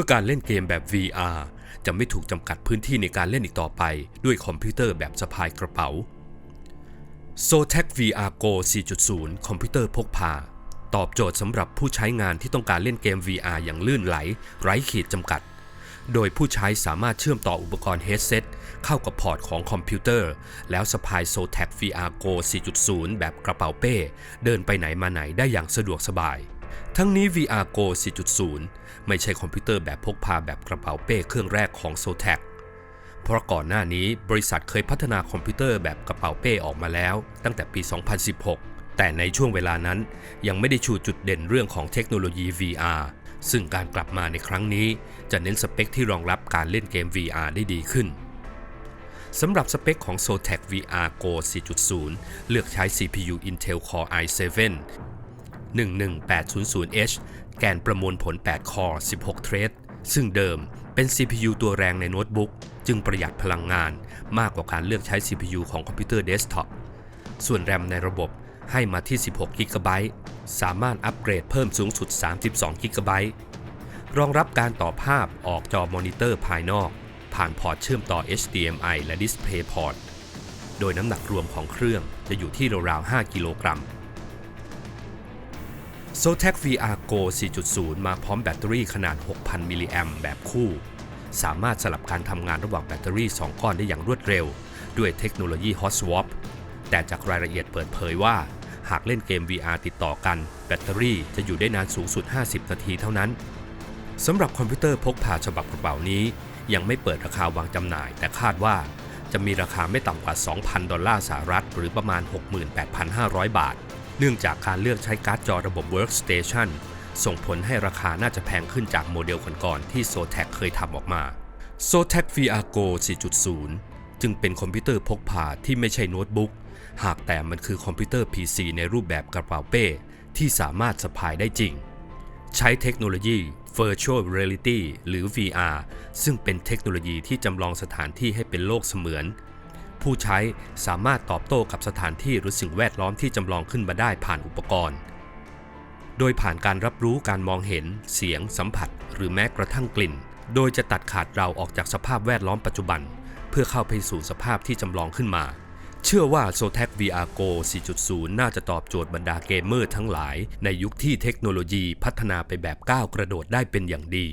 มื่อการเล่นเกมแบบ VR จะไม่ถูกจำกัดพื้นที่ในการเล่นอีกต่อไป ด้วยคอมพิวเตอร์แบบสะพายกระเป๋า s o t e c VR Go 4.0 คอมพิวเตอร์พกพา ตอบโจทย์สำหรับผู้ใช้งานที่ต้องการเล่นเกม VR อย่างลื่นไหล ไร้ขีดจำกัด โดยผู้ใช้สามารถเชื่อมต่ออุปกรณ์เฮดเซตเข้ากับพอร์ตของคอมพิวเตอร์ แล้วสะพาย s o t e c VR Go 4.0 แบบกระเป๋าเป้ เดินไปไหนมาไหนได้อย่างสะดวกสบาย ทั้งนี้ VR Go 4.0 ไม่ใช่คอมพิวเตอร์แบบพกพาแบบกระเป๋าเป้เครื่องแรกของ s o t e c เพราะก่อนหน้านี้บริษัทเคยพัฒนาคอมพิวเตอร์แบบกระเป๋าเป้ออกมาแล้ว ตั้งแต่ปี 2016 แต่ในช่วงเวลานั้นยังไม่ได้ชูจุดเด่นเรื่องของเทคโนโลยี VR ซึ่งการกลับมาในครั้งนี้ จะเน้นสเปคที่รองรับการเล่นเกม VR ได้ดีขึ้นสำหรับสเปคของ s o t e c VR Go 4.0 เลือกใช้ CPU Intel Core i7 11800H แกนประมวลผล 8 คอร์ 16 เทรด ซึ่งเดิมเป็น CPU ตัวแรงในโน้ตบุ๊ก จึงประหยัดพลังงานมากกว่าการเลือกใช้ CPU ของคอมพิวเตอร์เดสก์ท็อป ส่วนแรมในระบบให้มาที่ 16 g b สามารถอัปเกรดเพิ่มสูงสุด 32 g b รองรับการต่อภาพออกจอมอนิเตอร์ภายนอก ผ่านพอร์ตเชื่อมต่อ HDMI และ DisplayPort โดยน้ำหนักรวมของเครื่องจะอยู่ที่ราวๆ5กิโลกรัม s o t e c VR Go 4.0 มาพร้อมแบตเตอรี่ขนาด 6,000 มิลลิแอมแบบคู่ สามารถสลับการทำงานระหว่างแบตเตอรี่ 2 ก้อนได้อย่างรวดเร็ว ด้วยเทคโนโลยี Hot Swap แต่จากรายละเอียดเปิดเผยว่า หากเล่นเกม VR ติดต่อกัน แบตเตอรี่จะอยู่ได้นานสูงสุด 50 นาทีเท่านั้นสำหรับคอมพิวเตอร์พกพาฉบับกระเป๋านี้ ยังไม่เปิดราคาวางจำหน่าย แต่คาดว่า จะมีราคาไม่ต่ำกว่า 2,000 ดอลลาร์สหรัฐ หรือประมาณ 68,500 บาท เนื่องจากการเลือกใช้การ์ดจอระบบ Workstation ส่งผลให้ราคาน่าจะแพงขึ้นจากโมเดลก่อนๆที่ Zotac เคยทำออกมา Zotac VR Go 4.0 จึงเป็นคอมพิวเตอร์พกพาที่ไม่ใช่โน้ตบุ๊ก หากแต่มันคือคอมพิวเตอร์ PC ในรูปแบบกระเป๋าเป้ ที่สามารถสะพายได้จริง ใช้เทคโนโลยี Virtual Reality หรือ VR ซึ่งเป็นเทคโนโลยีที่จำลองสถานที่ให้เป็นโลกเสมือน ผู้ใช้สามารถตอบโต้กับสถานที่หรือสิ่งแวดล้อมที่จำลองขึ้นมาได้ผ่านอุปกรณ์ โดยผ่านการรับรู้การมองเห็น เสียง สัมผัส หรือแม้กระทั่งกลิ่น โดยจะตัดขาดเราออกจากสภาพแวดล้อมปัจจุบัน เพื่อเข้าไปสู่สภาพที่จำลองขึ้นมา เชื่อว่า s o t e c VR Go 4.0 น่าจะตอบโจทย์บรรดาเกมเมอร์ทั้งหลาย ในยุคที่เทคโนโลยีพัฒนาไปแบบก้าวกระโดดได้เป็นอย่างดี